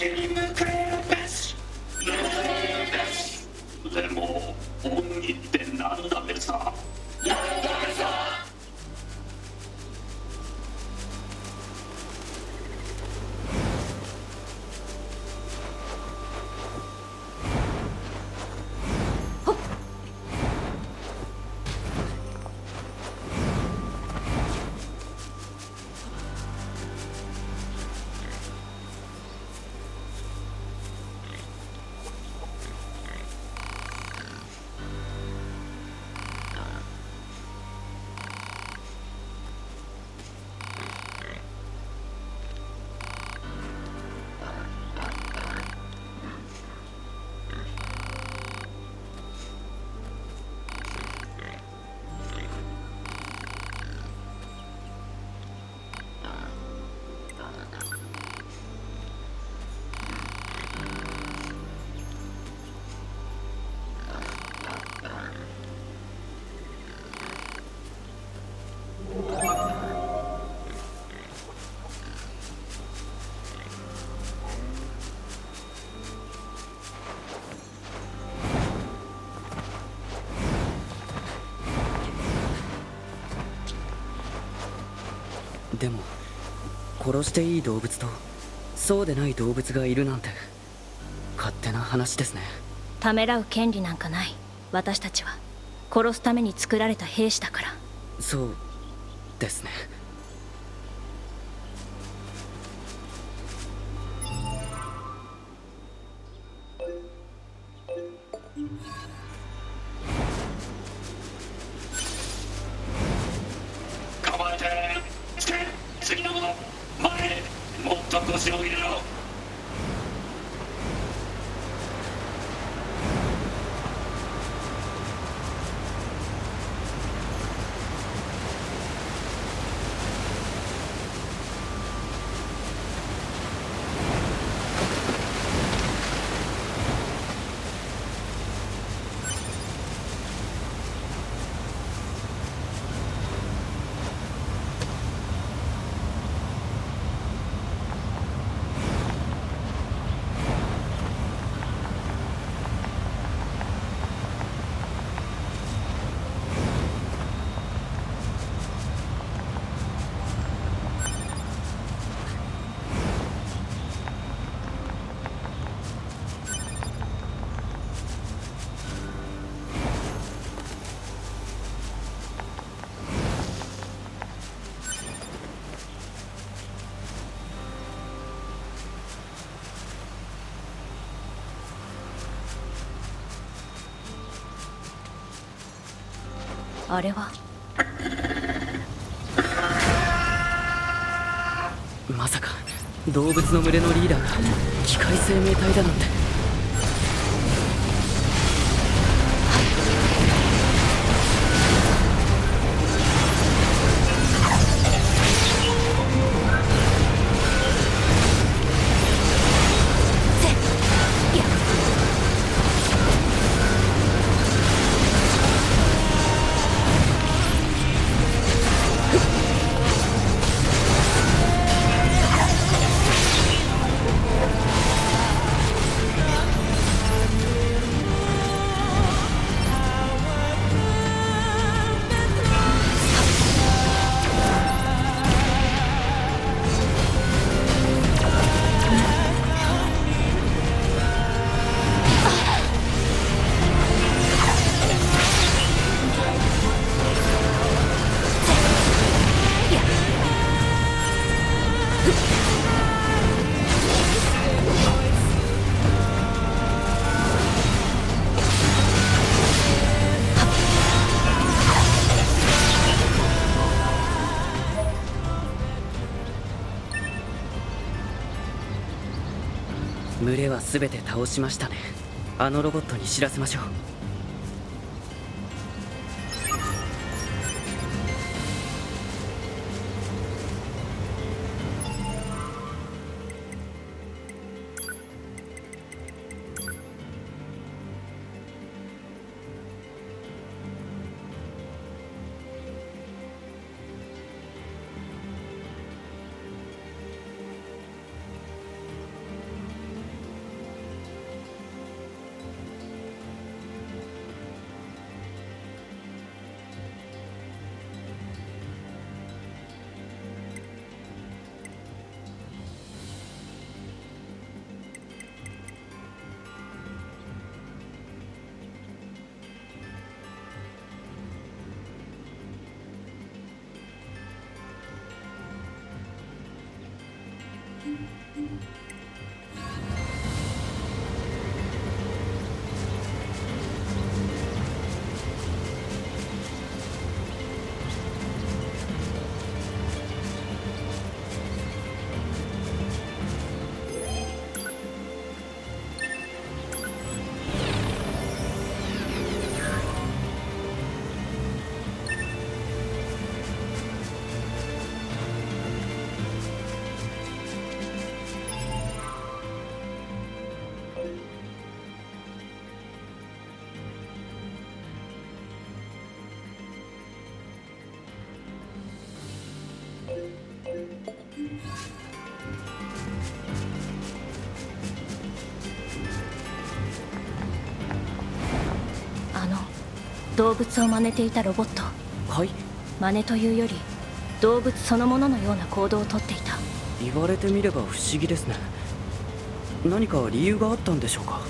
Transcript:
Thank you. でも殺していい動物とそうでない動物がいるなんて勝手な話ですね。ためらう権利なんかない。私たちは殺すために作られた兵士だから。そうですね。構えて。つけ次の前へもっと腰を入れろ。あれは？まさか動物の群れのリーダーが機械生命体だなんて。全て倒しましたね。あのロボットに知らせましょう。あの動物を真似ていたロボット。はい。真似というより動物そのもののような行動をとっていた。言われてみれば不思議ですね。何か理由があったんでしょうか？